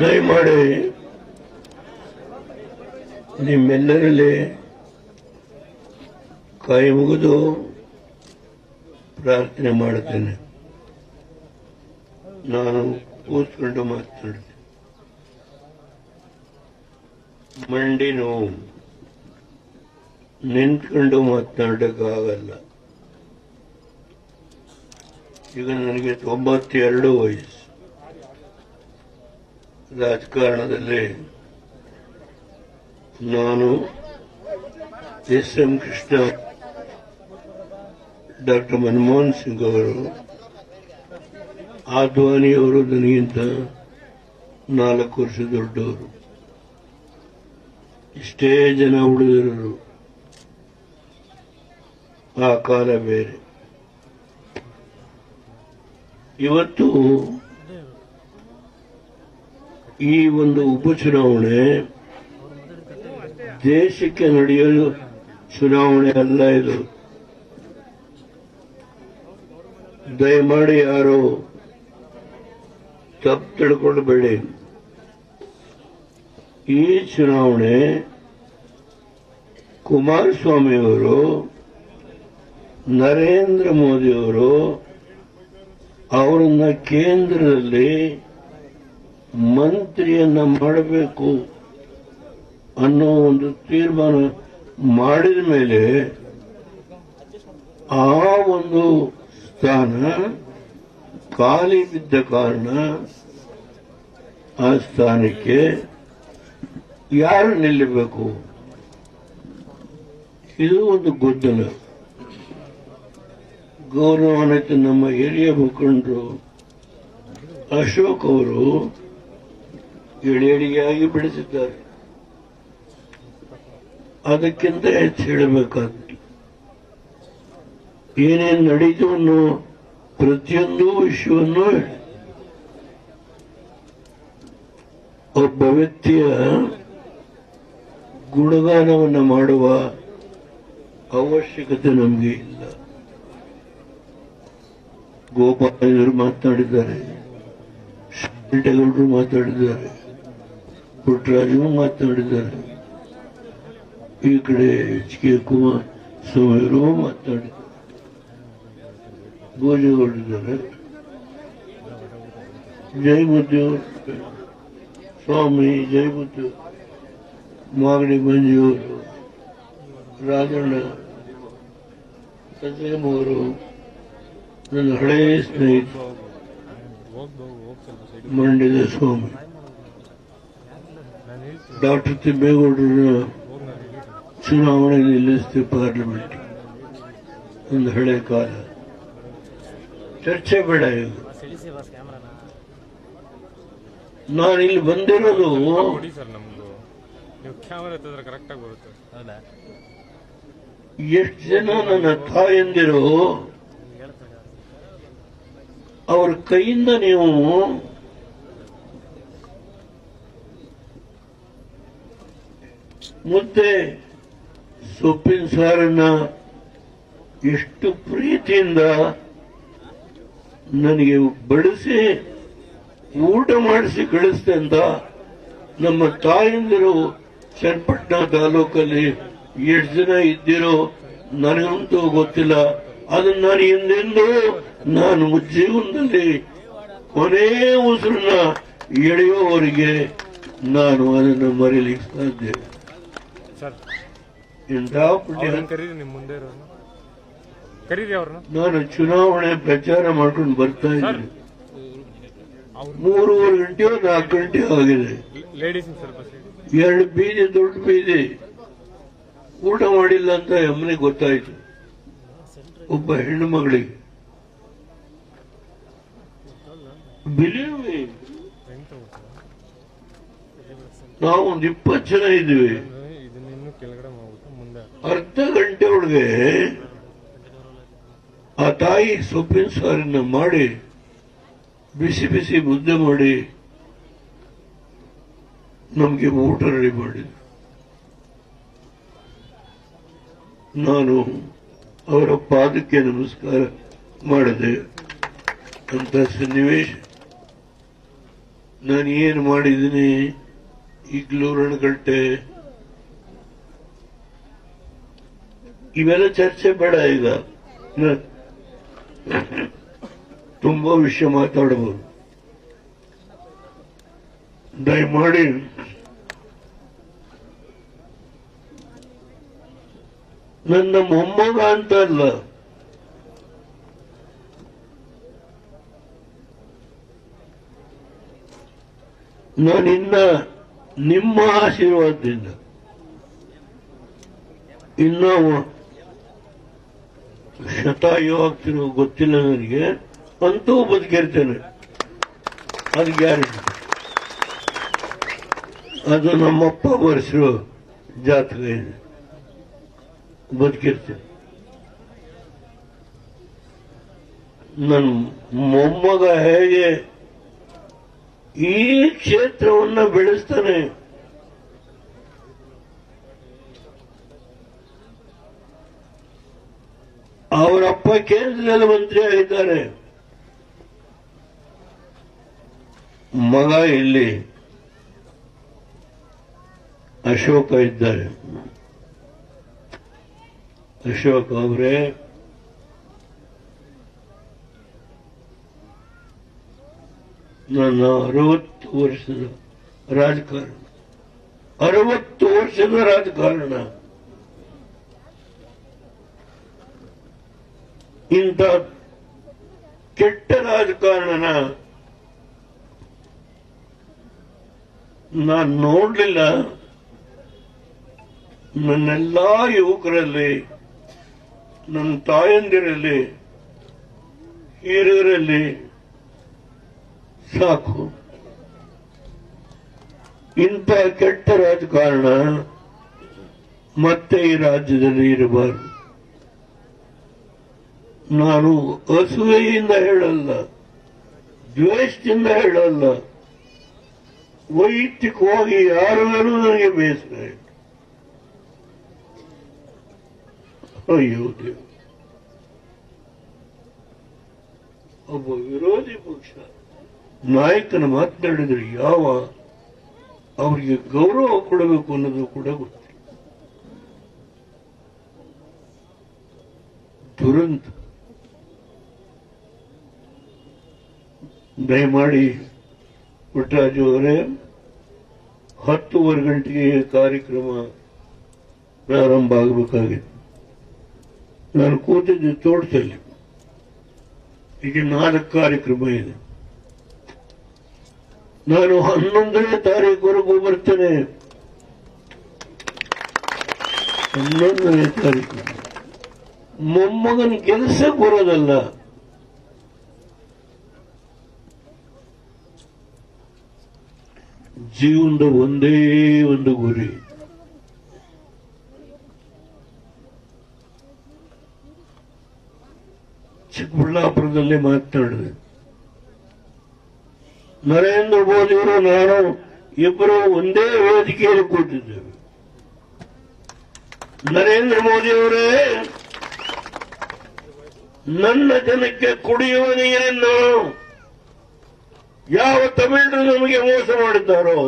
ದಯಮಾಡಿ ನಿಮ್ಮೆಲ್ಲರಲ್ಲಿ ಕೈ ಮುಗಿದು ಪ್ರಾರ್ಥನೆ ಮಾಡುತ್ತೇನೆ. ನಾನು ಕೂತ್ಕೊಂಡು ಮಾತನಾಡ್ತೇನೆ ಮಂಡಿ ನೋವು ನಿಂತ್ಕೊಂಡು ಮಾತನಾಡಕ್ಕಾಗಲ್ಲ. ಈಗ ನನಗೆ ತೊಂಬತ್ತೆರಡು ವಯಸ್ಸು. ರಾಜಕಾರಣದಲ್ಲಿ ನಾನು S M Krishna doctor Manmohan Singh ಅವರು ಆದ್ವಾನಿಯವರು ನನಗಿಂತ ನಾಲ್ಕು ವರ್ಷ ದೊಡ್ಡವರು. ಇಷ್ಟೇ ಜನ ಉಳಿದಿರೋರು ಆ ಕಾಲ ಬೇರೆ. ಇವತ್ತು ಈ ಒಂದು ಉಪಚುನಾವಣೆ ದೇಶಕ್ಕೆ ನಡೆಯಲು ಚುನಾವಣೆ ಅಲ್ಲ ಇದು. ದಯಮಾಡಿ ಯಾರು ತಪ್ಪು ತಿಳ್ಕೊಳ್ಬೇಡಿ. ಈ ಚುನಾವಣೆ ಕುಮಾರಸ್ವಾಮಿಯವರು ನರೇಂದ್ರ ಮೋದಿಯವರು ಅವರನ್ನ ಕೇಂದ್ರದಲ್ಲಿ ಮಂತ್ರಿಯನ್ನ ಮಾಡಬೇಕು ಅನ್ನೋ ಒಂದು ತೀರ್ಮಾನ ಮಾಡಿದ ಮೇಲೆ ಆ ಒಂದು ಸ್ಥಾನ ಖಾಲಿ ಬಿದ್ದ ಕಾರಣ ಆ ಸ್ಥಾನಕ್ಕೆ ಯಾರು ನಿಲ್ಲಬೇಕು? ಇದು ಒಂದು ಗೊದ್ದಲ ಗೌರವಾನ್ವಿತ ನಮ್ಮ ಹಿರಿಯ ಮುಖಂಡರು ಅಶೋಕ್ ಅವರು ಎಳೆಯಾಗಿ ಬೆಳೆಸಿದ್ದಾರೆ ಅದಕ್ಕಿಂತ ಹೆಚ್ಚು ಹೇಳಬೇಕಾದ್ದು ಏನೇನು ನಡೀತು ಅನ್ನೋ ಪ್ರತಿಯೊಂದು ವಿಷಯವನ್ನು ಒಬ್ಬ ವ್ಯಕ್ತಿಯ ಗುಣಗಾನವನ್ನು ಮಾಡುವ ಅವಶ್ಯಕತೆ ನಮಗೆ ಇಲ್ಲ. ಗೋಪಾಲರು ಮಾತನಾಡಿದ್ದಾರೆ, ಶೆಟ್ಟಗೌಡರು ಮಾತಾಡಿದ್ದಾರೆ ಪುಟ್ಟರಾಜು ಮಾತನಾಡಿದ್ದಾರೆ ಈ ಕಡೆ ಎಚ್ ಕೆ ಕುಮಾರ್ ಸ್ವಾಮಿಯವರು ಮಾತನಾಡಿದ್ದಾರೆ ಭೋಜಗೌಡಿದ್ದಾರೆ ಜೈ ಬುದ್ಧಿ ಸ್ವಾಮಿ ಜೈ ಬುದ್ಧಿ ಮಾಗಡಿ ಮಂಜುವರು ರಾಜಣ್ಣ ಸತ್ಯಮವರು ನನ್ನ ಹಳೆಯ ಸ್ನೇಹಿತ ಮಂಡ್ಯದ ಸ್ವಾಮಿ ಡಾಕ್ಟರ್ ತಿಮ್ಮೇಗೌಡರು ಚುನಾವಣೆ ನಿಲ್ಲಿಸಿದೆ ಪಾರ್ಲಿಮೆಂಟ್ ಒಂದು ಹಳೆ ಕಾಲ. ಚರ್ಚೆ ಬೇಡ ಇದು. ನಾನು ಇಲ್ಲಿ ಬಂದಿರೋದು ಎಷ್ಟು ಜನ ನನ್ನ ತಾಯಂದಿರು? ಅವ್ರ ಕೈಯಿಂದ ನೀವು ಮುದ್ದೆ ಸೊಪ್ಪಿನ ಸಾರನ್ನ ಎಷ್ಟು ಪ್ರೀತಿಯಿಂದ ನನಗೆ ಬಡಿಸಿ, ಊಟ ಮಾಡಿಸಿ ಕಳಿಸ್ತೆ ಅಂತ ನಮ್ಮ ತಾಯಂದಿರು ಚನ್ನಪಟ್ಟಣ ತಾಲೂಕಲ್ಲಿ ಎಷ್ಟು ಜನ ಇದ್ದಿರೋ ನನಗಂತೂ ಗೊತ್ತಿಲ್ಲ ಅದನ್ನ ನಾನು ಹಿಂದೆಂದು ನಾನು ಜೀವನದಲ್ಲಿ ಕೊನೆಯ ಉಸಿರನ್ನ ಎಳೆಯುವವರಿಗೆ ನಾನು ಅದನ್ನು ಮರೀಲಿಕ್ಕೆ ಸಾಧ್ಯ. ಸರ್. ಇಂಥ ಪುಣ್ಯ ಅವ್ರನ್ನ ಕರೀರಿ ನಿಮ್ಮ ಮುಂದೆ ಇರೋರು ಕರೀರಿ ಅವ್ರನ್ನ. ನಾನು ಚುನಾವಣೆ ಪ್ರಚಾರ ಮಾಡ್ಕೊಂಡು ಬರ್ತಾ ಇದ್ದೀನಿ. ಮೂರುವರೆ ಗಂಟೆ ನಾಲ್ಕು ಗಂಟೆ ಆಗಿದೆ. ಲೇಡೀಸ್ ಸ್ವಲ್ಪ ಸೈಡ್ ಎರಡು ಬೀದಿ ದೊಡ್ಡ ಬೀದಿ. ಊಟ ಮಾಡಿಲ್ಲ ಅಂತ ಎಮ್ಮನಿಗೆ ಗೊತ್ತಾಯ್ತು. ಒಬ್ಬ ಹೆಣ್ಣು ಮಗಳಿಗೆ. ನಾವೊಂದು ಇಪ್ಪತ್ತು ಜನ ಇದ್ದೀವಿ. ಕೆಳಗಡೆ ಮುಂದೆ ಅರ್ಧ ಗಂಟೆ ಒಳಗೆ ಆ ತಾಯಿ ಸೊಪ್ಪಿನ ಸಾರನ್ನ ಮಾಡಿ ಬಿಸಿ ಬಿಸಿ ಮುದ್ದೆ ಮಾಡಿ ನಮಗೆ ಊಟ ರೆಡಿ ಮಾಡಿದ್ರು ನಾನು ಅವರ ಪಾದಕ್ಕೆ ನಮಸ್ಕಾರ ಮಾಡಿದೆ ಅಂತ ಸನ್ನಿವೇಶ. ನಾನು ಏನು ಮಾಡಿದ್ದೀನಿ? ಈಗ್ಲೂರಣಗಟ್ಟೆ ಇವೆಲ್ಲ ಚರ್ಚೆ ಬೇಡ ಈಗ. ತುಂಬಾ ವಿಷಯ ಮಾತಾಡಬಹುದು ದಯಮಾಡಿ ನನ್ನ ಮೊಮ್ಮಗ ಅಂತ ಅಲ್ಲ. ನಾನಿನ್ನ ನಿಮ್ಮ ಆಶೀರ್ವಾದದಿಂದ ಇನ್ನೂ ಶತಾಯು ಆಗ್ತಿರೋ ಗೊತ್ತಿಲ್ಲ ನನಗೆ. ಅಂತೂ ಬದುಕಿರ್ತೇನೆ. ಅದು ಗ್ಯಾರಂಟಿ. ಅದು ನಮ್ಮಪ್ಪ ಬರೆಸಿರೋ ಜಾತಕ ಇದೆ. ಬದುಕಿರ್ತೇನೆ. ನನ್ನ ಮೊಮ್ಮಗ ಹೇಗೆ ಈ ಕ್ಷೇತ್ರವನ್ನ ಬೆಳೆಸ್ತಾನೆ ಅವರಪ್ಪ ಕೇಂದ್ರದಲ್ಲಿ ಮಂತ್ರಿ ಆಗಿದ್ದಾರೆ. ಮಗ ಇಲ್ಲಿ ಅಶೋಕ ಇದ್ದಾರೆ. ಅಶೋಕ್ ಅವರೇ, ನನ್ನ ಅರವತ್ತು ವರ್ಷದ ರಾಜಕಾರಣ. ಅರವತ್ತು ವರ್ಷದ ರಾಜಕಾರಣ. ಇಂಥ ಕೆಟ್ಟ ರಾಜಕಾರಣನ ನಾನು ನೋಡ್ಲಿಲ್ಲ. ನನ್ನೆಲ್ಲಾ ಯುವಕರಲ್ಲಿ ನನ್ನ ತಾಯಂದಿರಲ್ಲಿ, ಹಿರಿಯರಲ್ಲಿ ಸಾಕು. ಇಂಥ ಕೆಟ್ಟ ರಾಜಕಾರಣ ಮತ್ತೆ ಈ ರಾಜ್ಯದಲ್ಲಿ ಇರಬಾರದು. ನಾನು ಅಸೂಯೆಯಿಂದ ಹೇಳಲ್ಲ, ದ್ವೇಷದಿಂದ ಹೇಳಲ್ಲ, ವೈಯಕ್ತಿಕವಾಗಿ ಯಾರು ಮೇಲೂ ನನಗೆ ಬೇಸರ ಅಯ್ಯೋ ಒಬ್ಬ ವಿರೋಧಿ ಪಕ್ಷ ನಾಯಕನ ಮಾತನಾಡಿದ್ರೆ ಯಾವ ಅವರಿಗೆ ಗೌರವ ಕೊಡಬೇಕು ಅನ್ನೋದು ಕೂಡ ಗೊತ್ತಿಲ್ಲ. ದುರಂತ. ದಯಮಾಡಿ ಪುಟ್ಟರಾಜು ಅವರೇ, ಹತ್ತುವರೆ ಗಂಟೆಗೆ ಕಾರ್ಯಕ್ರಮ ಪ್ರಾರಂಭ ಆಗಬೇಕಾಗಿತ್ತು. ನಾನು ಕೂತಿದ್ದೆ ತೋಟದಲ್ಲಿ. ಈಗ ನಾಲ್ಕು ಕಾರ್ಯಕ್ರಮ ಇದೆ. ನಾನು ಹನ್ನೊಂದನೇ ತಾರೀಕುವರೆಗೂ ಬರ್ತೇನೆ. ಹನ್ನೊಂದನೇ ತಾರೀಕು. ಮೊಮ್ಮಗನ ಕೆಲಸ ಬರೋದಲ್ಲ. ಜೀವನದ ಒಂದೇ ಒಂದು ಗುರಿ. ಚಿಕ್ಕಬಳ್ಳಾಪುರದಲ್ಲಿ ಮಾತನಾಡಿದೆ. ನರೇಂದ್ರ ಮೋದಿಯವರು ನಾನು ಇಬ್ಬರು ಒಂದೇ ವೇದಿಕೆಯಲ್ಲಿ ಕೂತಿದ್ದೇವೆ. ನರೇಂದ್ರ ಮೋದಿಯವರೇ ನನ್ನ ಜನಕ್ಕೆ ಕುಡಿಯುವ ನೀರನ್ನು ಯಾವ ತಮಿಳು ನಮಗೆ ಮೋಸ ಮಾಡಿದ್ದಾರೋ,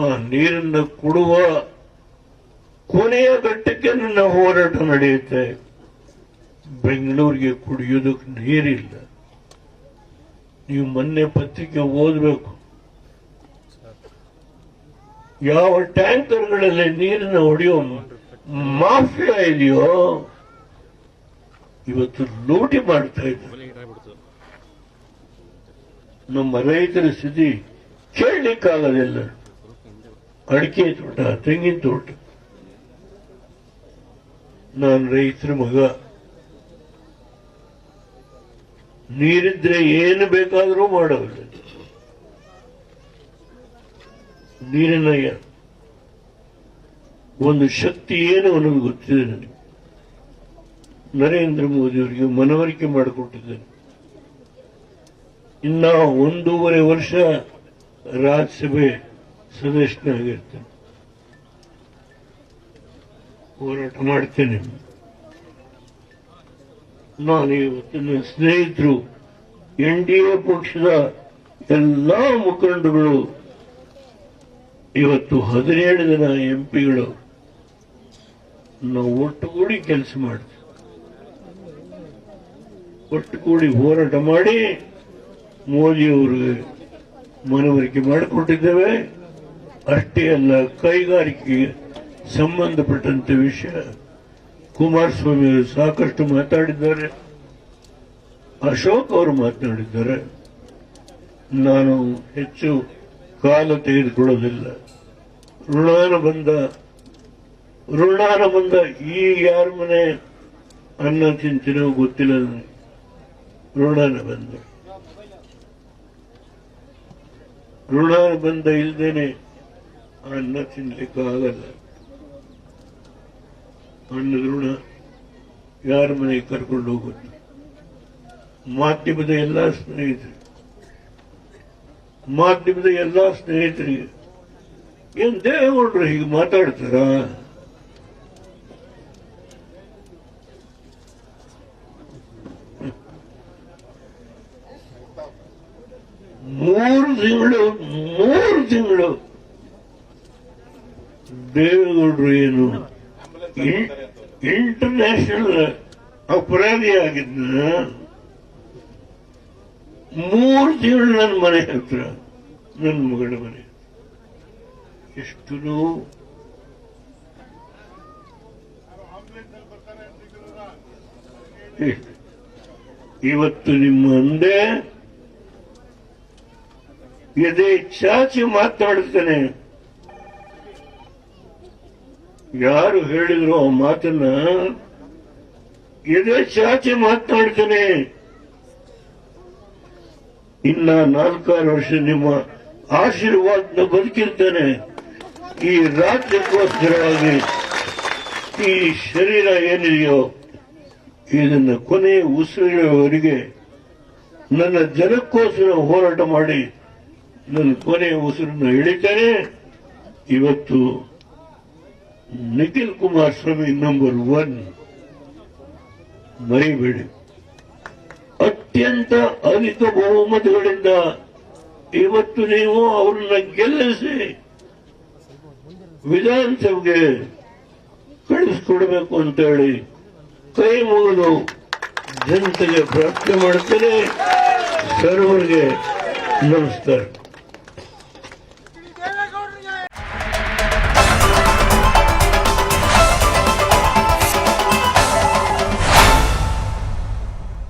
ಆ ನೀರನ್ನು ಕೊಡುವ ಕೊನೆಯ ಘಟ್ಟಕ್ಕೆ ನನ್ನ ಹೋರಾಟ ನಡೆಯುತ್ತೆ. ಬೆಂಗಳೂರಿಗೆ ಕುಡಿಯೋದಕ್ಕೆ ನೀರಿಲ್ಲ. ನೀವು ಮೊನ್ನೆ ಪತ್ರಿಕೆ ಓದಬೇಕು. ಯಾವ ಟ್ಯಾಂಕರ್ಗಳಲ್ಲಿ ನೀರನ್ನು ಹೊಡೆಯೋ ಮಾಫಿಯಾ ಇದೆಯೋ, ಇವತ್ತು ಲೂಟಿ ಮಾಡ್ತಾ ಇದ್ದಾರೆ. ನಮ್ಮ ರೈತರ ಸ್ಥಿತಿ ಕೇಳಲಿಕ್ಕಾಗೋದಿಲ್ಲ ಅಡಿಕೆ ತೋಟ, ತೆಂಗಿನ ತೋಟ. ನಾನು ರೈತರ ಮಗ. ನೀರಿದ್ರೆ ಏನು ಬೇಕಾದರೂ ಮಾಡೋದಿಲ್ಲ ನೀರಿನ ಒಂದು ಶಕ್ತಿ ಏನು ಅನ್ನೋದು ಗೊತ್ತಿದೆ ನನಗೆ. ನರೇಂದ್ರ ಮೋದಿಯವರಿಗೆ ಮನವರಿಕೆ ಮಾಡಿಕೊಟ್ಟಿದ್ದೇನೆ. ಇನ್ನ ಒಂದೂವರೆ ವರ್ಷ ರಾಜ್ಯಸಭೆ ಸದಸ್ಯನಾಗಿರ್ತೇನೆ. ಹೋರಾಟ ಮಾಡ್ತೇನೆ. ನಾನು ಇವತ್ತು ನನ್ನ ಸ್ನೇಹಿತರು, ಎನ್ ಡಿ ಎ ಪಕ್ಷದ ಎಲ್ಲ ಮುಖಂಡರುಗಳು, ಇವತ್ತು ಹದಿನೇಳು ಜನ ಎಂಪಿಗಳು ನಾವು ಒಟ್ಟುಗೂಡಿ ಕೆಲಸ ಮಾಡ್ತೀವಿ. ಒಟ್ಟುಗೂಡಿ ಹೋರಾಟ ಮಾಡಿ ಮೋದಿಯವರಿಗೆ ಮನವರಿಕೆ ಮಾಡಿಕೊಟ್ಟಿದ್ದೇವೆ. ಅಷ್ಟೇ ಅಲ್ಲ, ಕೈಗಾರಿಕೆಗೆ ಸಂಬಂಧಪಟ್ಟಂತ ವಿಷಯ. ಕುಮಾರಸ್ವಾಮಿ ಅವರು ಸಾಕಷ್ಟು ಮಾತಾಡಿದ್ದಾರೆ. ಅಶೋಕ್ ಅವರು ಮಾತನಾಡಿದ್ದಾರೆ. ನಾನು ಹೆಚ್ಚು ಕಾಲ ತೆಗೆದುಕೊಳ್ಳೋದಿಲ್ಲ. ಋಣಾನ ಬಂದ ಋಣಾನ ಬಂದ ಈ ಯಾರ ಮನೆ ಅನ್ನ ತಿಂತೀನೋ ಗೊತ್ತಿಲ್ಲ ನನಗೆ ಋಣಾನ ಬಂದ. ಋಣಾನ ಬಂದ ಇಲ್ದೇನೆ ಅನ್ನ ತಿನ್ಲಿಕ್ಕೆ ಆಗಲ್ಲ. ಅನ್ನದ ಋಣ ಯಾರ ಮನೆಗೆ ಕರ್ಕೊಂಡು ಹೋಗುತ್ತೆ ಮಾಧ್ಯಮದ ಎಲ್ಲ ಸ್ನೇಹಿತರು. ಮಾಧ್ಯಮದ ಎಲ್ಲ ಸ್ನೇಹಿತರಿಗೆ, ಏನ್ ದೇವೇಗೌಡರು ಹೀಗೆ ಮಾತಾಡ್ತಾರ? ಮೂರು ತಿಂಗಳು ಮೂರು ತಿಂಗಳು. ದೇವೇಗೌಡರು ಏನು ಇಂಟರ್ನ್ಯಾಷನಲ್ ಅಪರಾಧಿ ಆಗಿದ್ನ ಮೂರು ತಿಂಗಳು ನನ್ನ ಮನೆ ಹತ್ರ ನನ್ನ ಮಗಳ ಮನೆ. ಎಷ್ಟು ಇವತ್ತು ನಿಮ್ಮ ಮುಂದೆ ಎದೆ ಚಾಚಿ ಮಾತಾಡ್ತೇನೆ ಯಾರು ಹೇಳಿದ್ರು ಆ ಮಾತನ್ನ ಎದೆ ಚಾಚಿ ಮಾತನಾಡ್ತಾನೆ ಇನ್ನ ನಾಲ್ಕಾರು ವರ್ಷ ನಿಮ್ಮ ಆಶೀರ್ವಾದನ ಬದುಕಿರ್ತಾನೆ. ಈ ರಾಜ್ಯಕ್ಕೋಸ್ಕರವಾಗಿ ಈ ಶರೀರ ಏನಿದೆಯೋ ಇದನ್ನ ಕೊನೆಯ ಉಸಿರಿನವರೆಗೆ ನನ್ನ ಜನಕ್ಕೋಸ್ಕರ ಹೋರಾಟ ಮಾಡಿ ನನ್ನ ಕೊನೆಯ ಉಸಿರನ್ನು ಹಿಡಿತೇನೆ ಇವತ್ತು ನಿಖಿಲ್ ಕುಮಾರಸ್ವಾಮಿ ನಂಬರ್ ಒನ್ ಮರಿಬೇಡಿ. ಅತ್ಯಂತ ಅಧಿಕ ಬಹುಮತಗಳಿಂದ ಇವತ್ತು ನೀವು ಅವರನ್ನ ಗೆಲ್ಲಿಸಿ ವಿಧಾನಸಭೆಗೆ ಕಳಿಸ್ಕೊಡ್ಬೇಕು ಅಂತ ಹೇಳಿ ಕೈ ಮುಗಿದು ಜನತೆಗೆ ಪ್ರಾರ್ಥನೆ ಮಾಡ್ತೇನೆ. ಸರ್ವರಿಗೆ ನಮಸ್ಕಾರ.